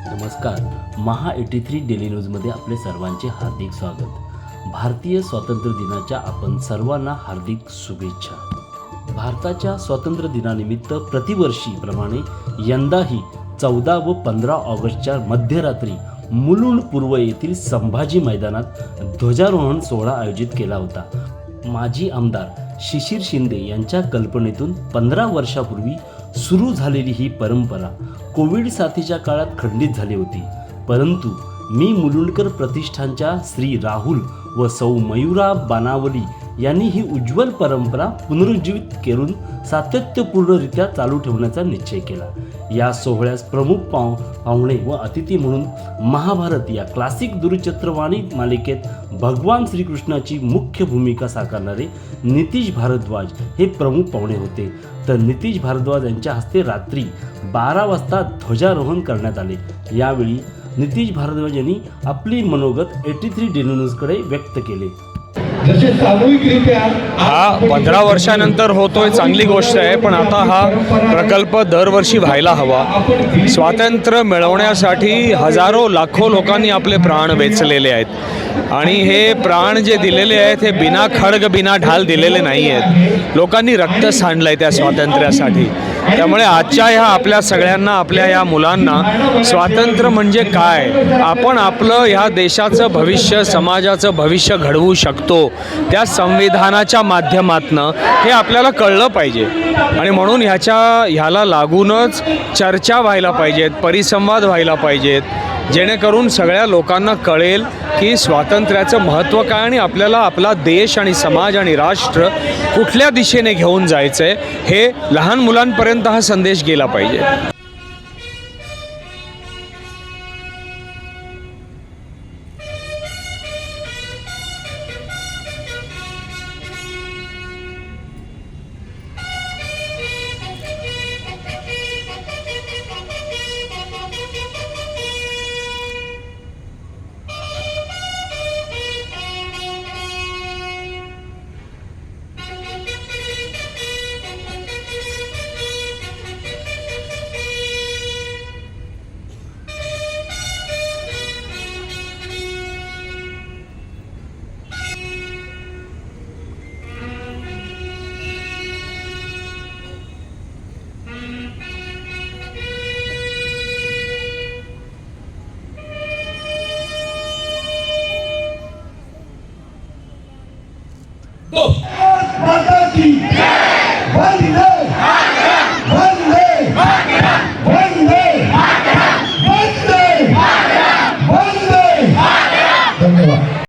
नमस्कार. महा eighty three daily न्यूजमध्ये आपले सर्वांचे हार्दिक स्वागत. भारतीय स्वातंत्र्य दिनाच्या आपण सर्वांना हार्दिक शुभेच्छा. भारताच्या स्वातंत्र्य दिनानिमित्त प्रतिवर्षीप्रमाणे यंदाही चौदा व पंधरा ऑगस्टच्या मध्यरात्री मुलुंड पूर्व येथील संभाजी मैदानात ध्वजारोहण सोहळा आयोजित केला होता. माजी आमदार शिशिर शिंदे यांच्या कल्पनेतून पंधरा वर्षापूर्वी सुरू झालेली ही परंपरा कोविड साथीच्या काळात खंडित झाली होती. परंतु मी मुलुंडकर प्रतिष्ठानच्या श्री राहुल व सौ मयुरा बानावली यांनी ही उज्ज्वल परंपरा पुनरुज्जीवित करून सातत्यपूर्णरित्या चालू ठेवण्याचा निश्चय केला. या सोहळ्यास प्रमुख पाव पाहुणे व अतिथी म्हणून महाभारत या क्लासिक दूरचित्रवाणी मालिकेत भगवान श्रीकृष्णाची मुख्य भूमिका साकारणारे नितीश भारद्वाज हे प्रमुख पाहुणे होते. तर नितीश भारद्वाज यांच्या हस्ते रात्री बारा वाजता ध्वजारोहण करण्यात आले. यावेळी नितीश भारद्वाज यांनी आपली मनोगत एटी थ्री डेली व्यक्त केले. हा पंधरा वर्षानंतर होतोय चांगली गोष्ट आहे पण आता हा प्रकल्प दरवर्षी व्हायला हवा. स्वातंत्र्य मिळवण्यासाठी हजारो लाखो लोकांनी आपले प्राण वेचलेले आहेत. आणि हे प्राण जे दिलेले आहेत हे बिना खडग बिना ढाल दिलेले नाही आहेत लोकांनी रक्त सांडलं आहे त्या स्वातंत्र्यासाठी. त्यामुळे आजच्या ह्या आपल्या सगळ्यांना आपल्या या मुलांना स्वातंत्र्य म्हणजे काय? आपण आपलं ह्या देशाचं भविष्य समाजाचं भविष्य घडवू शकतो त्या संविधानाच्या माध्यमातनं हे आपल्याला कळलं पाहिजे. आणि म्हणून ह्याच्या ह्याला लागूनच चर्चा व्हायला पाहिजेत परिसंवाद व्हायला पाहिजेत. जेणेकरून सगळ्या लोकांना कळेल की स्वातंत्र्याचं महत्त्व काय आणि आपल्याला आपला देश आणि समाज आणि राष्ट्र कुठल्या दिशेने घेऊन जायचं आहे हे लहान मुलांपर्यंत हा संदेश गेला पाहिजे. Go!